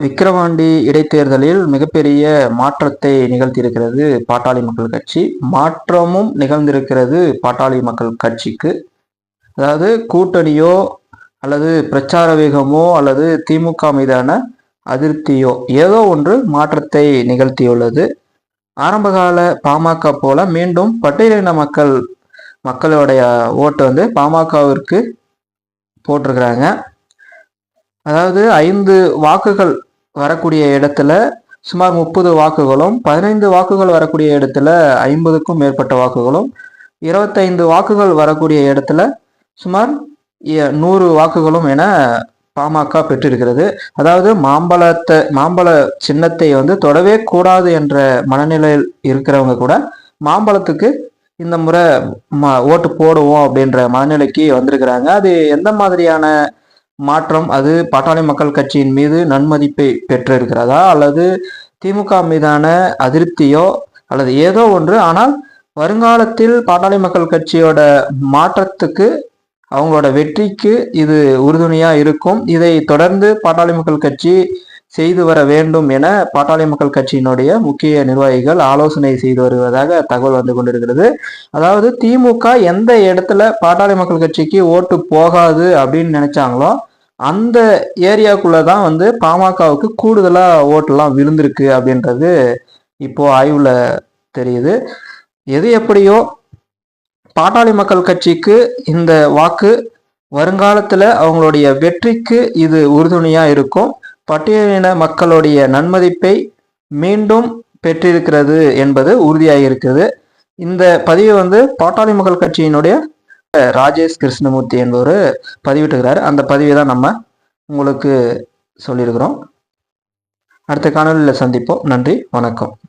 விக்கிரவாண்டி இடைத்தேர்தலில் மிகப்பெரிய மாற்றத்தை நிகழ்த்தியிருக்கிறது பாட்டாளி மக்கள் கட்சி. மாற்றமும் நிகழ்ந்திருக்கிறது பாட்டாளி மக்கள் கட்சிக்கு. அதாவது கூட்டணியோ அல்லது பிரச்சார வேகமோ அல்லது திமுக மீதான அதிருப்தியோ ஏதோ ஒன்று மாற்றத்தை நிகழ்த்தியுள்ளது. ஆரம்பகால பாமக போல மீண்டும் பட்டியலின மக்கள் மக்களுடைய ஓட்டு வந்து பாமகவிற்கு போட்டிருக்கிறாங்க. அதாவது ஐந்து வாக்குகள் வரக்கூடிய இடத்துல சுமார் முப்பது வாக்குகளும் பதினைந்து வாக்குகள் வரக்கூடிய இடத்துல ஐம்பதுக்கும் மேற்பட்ட வாக்குகளும் இருபத்தைந்து வாக்குகள் வரக்கூடிய இடத்துல சுமார் நூறு வாக்குகளும் என பாமக பெற்றிருக்கிறது. அதாவது மாம்பழத்தை மாம்பழ சின்னத்தை வந்து தொடவே கூடாது என்ற மனநிலையில் இருக்கிறவங்க கூட மாம்பழத்துக்கு இந்த முறை ஓட்டு போடுவோம் அப்படின்ற மனநிலைக்கு வந்திருக்கிறாங்க. அது எந்த மாதிரியான மாற்றம் அது பாட்டாளி மக்கள் கட்சியின் மீது நன்மதிப்பை பெற்றிருக்கிறதா அல்லது திமுக மீதான அதிருப்தியோ அல்லது ஏதோ ஒன்று? ஆனால் வருங்காலத்தில் பாட்டாளி மக்கள் கட்சியோட மாற்றத்துக்கு அவங்களோட வெற்றிக்கு இது உறுதுணையாக இருக்கும். இதை தொடர்ந்து பாட்டாளி மக்கள் கட்சி செய்து வர வேண்டும் என பாட்டாளி மக்கள் கட்சியினுடைய முக்கிய நிர்வாகிகள் ஆலோசனை செய்து வருவதாக தகவல் வந்து கொண்டிருக்கிறது. அதாவது திமுக எந்த இடத்துல பாட்டாளி மக்கள் கட்சிக்கு ஓட்டு போகாது அப்படின்னு நினைச்சாங்களோ அந்த ஏரியாக்குள்ளே தான் வந்து பாமகவுக்கு கூடுதலாக ஓட்டெல்லாம் விழுந்திருக்கு அப்படின்றது இப்போ ஆய்வில் தெரியுது. எது எப்படியோ பாட்டாளி மக்கள் கட்சிக்கு இந்த வாக்கு வருங்காலத்தில் அவங்களுடைய வெற்றிக்கு இது உறுதுணையாக இருக்கும். பட்டியலின மக்களுடைய நன்மதிப்பை மீண்டும் பெற்றிருக்கிறது என்பது உறுதியாக இருக்கிறது. இந்த பதிவு வந்து பாட்டாளி மக்கள் கட்சியினுடைய ராஜேஷ் கிருஷ்ணமூர்த்தி என்பவர் பதிவிட்டுகிறார் அந்த பதிவை தான் நம்ம உங்களுக்கு சொல்லியிருக்கிறோம். அடுத்த காணொலியில் சந்திப்போம். நன்றி வணக்கம்.